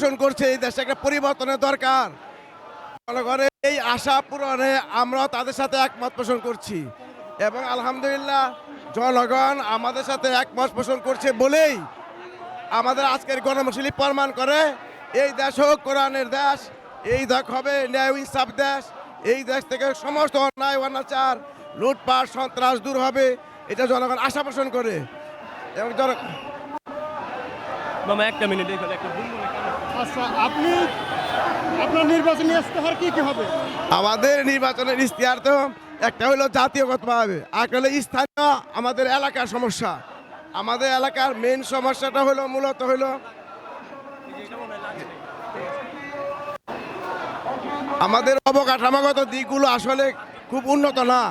পোষণ করছে এই দেশে একটা পরিবর্তনের দরকার। জনগণের এই আশা পূরণে আমরা তাদের সাথে একমত পোষণ করছি। এবং আলহামদুলিল্লাহ জনগণ আমাদের সাথে একমত পোষণ করছে বলেই আমাদের আজকের গণমুসলি প্রমাণ করে। এই দেশ হোক, কোরআনের দেশ, এই দেশ হবে ন্যায় ইনসাফ দেশ, এই দেশ থেকে সমস্ত অন্যায়, অনাচার, লুটপাট, সন্ত্রাস দূর হবে, এটা জনগণ আশা পোষণ করে। এবং জন একটা মিনিট দেখো একটা? আচ্ছা আপনি আপনার ইস্তেহার হবে? আমাদের নির্বাচনের ইশতেহার তো একটা হলো জাতীয়গতভাবে একটা হলো স্থানীয় আমাদের এলাকার সমস্যা। আমাদের এলাকার মেন সমস্যাটা হলো মূলত হলো আমাদের অবকাঠামোগত দিকগুলো আসলে খুব উন্নত না।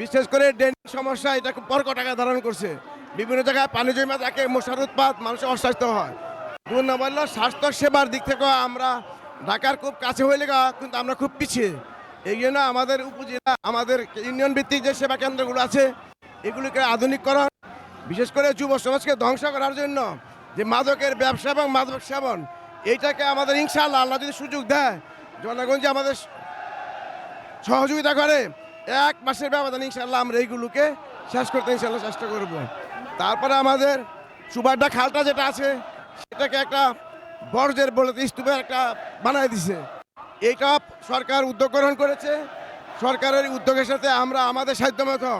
বিশেষ করে ড্রেনিং সমস্যা, এটা খুব বড় টাকা ধারণ করছে। বিভিন্ন জায়গায় পানি জমা থাকে, মশার উৎপাত, মানুষের অস্বাস্থ্য হয়। হলো স্বাস্থ্য সেবার দিক থেকেও আমরা ঢাকার খুব কাছে হয়ে গা- কিন্তু আমরা খুব পিছিয়ে। এই জন্য আমাদের উপজেলা, আমাদের ইউনিয়ন ভিত্তিক যে সেবা কেন্দ্রগুলো আছে, এগুলিকে আধুনিকরণ বিশেষ করে যুব সমাজকে ধ্বংস করার জন্য যে মাদকের ব্যবসা এবং মাদক সেবন, এইটাকে আমাদের ইনশাআল্লাহ, আল্লাহ যদি সুযোগ দেয়, জনগণ যে আমাদের সহযোগিতা করে, এক মাসের ব্যবধান ইনশাল্লাহ আমরা এইগুলোকে শেষ করতে ইনশাল্লাহ চেষ্টা করব। তারপরে আমাদের সুবাড্ডা খালটা যেটা আছে সেটাকে একটা বর্জ্যের বলে স্তূপের একটা বানায় দিছে। এইটা সরকার উদ্যোগ গ্রহণ করেছে। সরকারের উদ্যোগের সাথে আমরা আমাদের সাধ্য মতো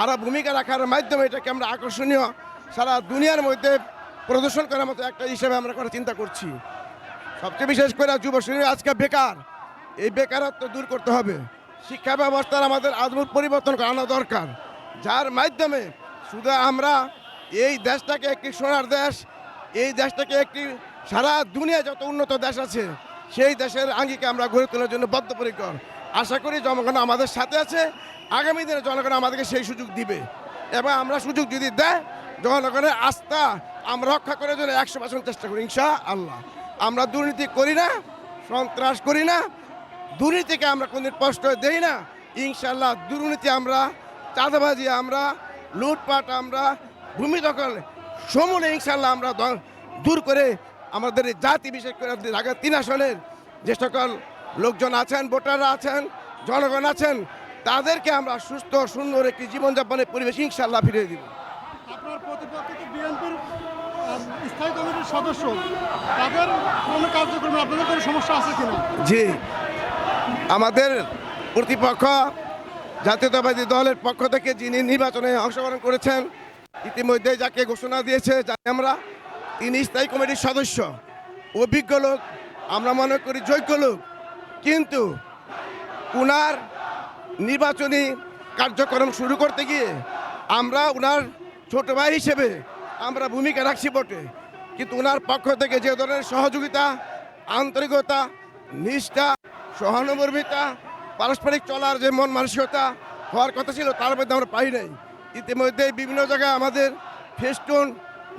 আরও ভূমিকা রাখার মাধ্যমে এটাকে আমরা আকর্ষণীয় সারা দুনিয়ার মধ্যে প্রদর্শন করার মতো একটা হিসেবে আমরা করার চিন্তা করছি। সবচেয়ে বিশেষ করে যুব শরীর আজকে বেকার। এই বেকারত্ব দূর করতে হবে। শিক্ষা ব্যবস্থার আমাদের আদমূল পরিবর্তন করানো দরকার। যার মাধ্যমে শুধু আমরা এই দেশটাকে একটি সোনার দেশ এই দেশটাকে একটি সারা দুনিয়া যত উন্নত দেশ আছে, সেই দেশের আঙ্গিকে আমরা গড়ে তোলার জন্য বদ্ধপরিকর। আশা করি জনগণ আমাদের সাথে আছে। আগামী দিনে জনগণ আমাদেরকে সেই সুযোগ দিবে। এবং আমরা সুযোগ যদি দেয়, জনগণের আস্থা আমরা রক্ষা করার জন্য একশো পার্সেন্ট চেষ্টা করি ইনশা আল্লাহ আমরা দুর্নীতি করি না, সন্ত্রাস করি না, দুর্নীতিকে আমরা কোনদিন কষ্ট দেই না। ইনশাল্লাহ দুর্নীতি আমরা, চাঁদাবাজি আমরা, লুটপাট আমরা, ভূমি দখল সমূলে ইনশাল্লাহ আমরা দূর করে আমাদের জাতি বিশেষ করে ঢাকা তিন আসনের যে সকল লোকজন আছেন ভোটাররা আছেন জনগণ আছেন তাদেরকে আমরা সুস্থ সুন্দর একটি জীবনযাপনের পরিবেশ ইনশাল্লাহ ফিরিয়ে দিব। আপনার প্রতিপক্ষ তো বিএনপির স্থায়ী কমিটির সদস্য। তাদের কোনো কার্যক্রমে আপনাদের কোনো সমস্যা আছে কিনা? জি। আমাদের প্রতিপক্ষ জাতীয়তাবাদী দলের পক্ষ থেকে যিনি নির্বাচনে অংশগ্রহণ করেছেন ইতিমধ্যে যাকে ঘোষণা দিয়েছে, জানি আমরা, তিনি স্থায়ী কমিটির সদস্য। অভিজ্ঞ লোক, আমরা মনে করি যোগ্য লোক। কিন্তু উনার নির্বাচনী কার্যক্রম শুরু করতে গিয়ে আমরা উনার ছোট ভাই হিসেবে আমরা ভূমিকা রাখছি বটে। কিন্তু উনার পক্ষ থেকে যে ধরনের সহযোগিতা, আন্তরিকতা, নিষ্ঠা, সহানুভূমিতা, পারস্পরিক চলার যে মন মানসিকতা হওয়ার কথা ছিল, তার মধ্যে আমরা পাই নাই। ইতিমধ্যে বিভিন্ন জায়গায় আমাদের ফেস্টুন,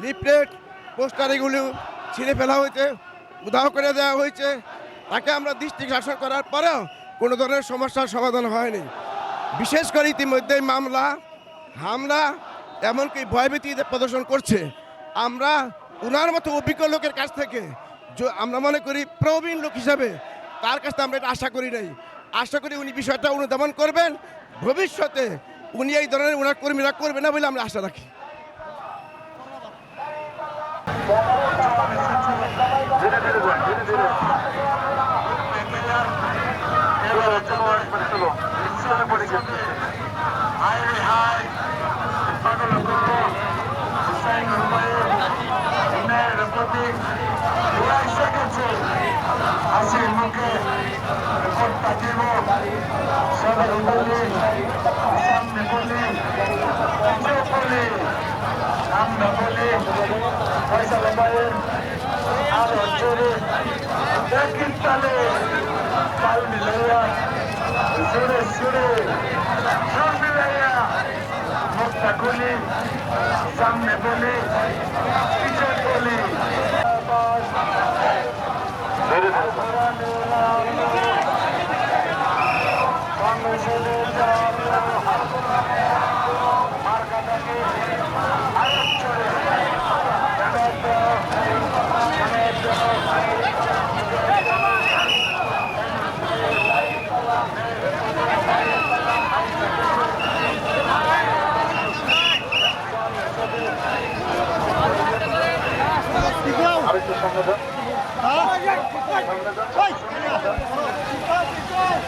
লিফলেট পোস্টার এগুলো ছিঁড়ে ফেলা হয়েছে উদাহ করে দেওয়া হয়েছে। তাকে আমরা দৃষ্টি শাসন করার পরেও কোনো ধরনের সমস্যার সমাধান হয়নি। বিশেষ করে ইতিমধ্যে মামলা, হামলা, এমনকি ভয়ভীতি প্রদর্শন করছে, আমরা ওনার মতো অভিজ্ঞ লোকের কাছ থেকে আমরা মনে করি প্রবীণ লোক হিসাবে তার কাছ থেকে আমরা এটা আশা করি নাই। আশা করি উনি বিষয়টা অনুধাবন করবেন। ভবিষ্যতে উনি এই ধরনের ওনার কর্মীরা করবে না বলে আমরা আশা রাখি। দিব। সবাই বলি সামনে বলি পিছিয়ে বলি সামনে বলি লাগায়ের আরও জোরে দেখিন তালে, তাল মিলাইয়া, সুরে সুরে সব মিলাইয়া মুখটা খুলি সামনে বলি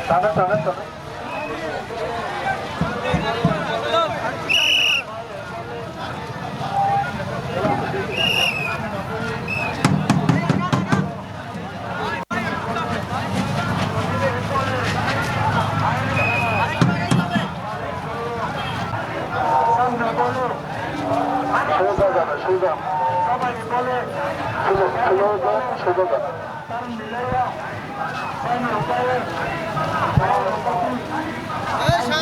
টানে টানে টানে। সোজা যাবে সোজা। যান সোজা যান তার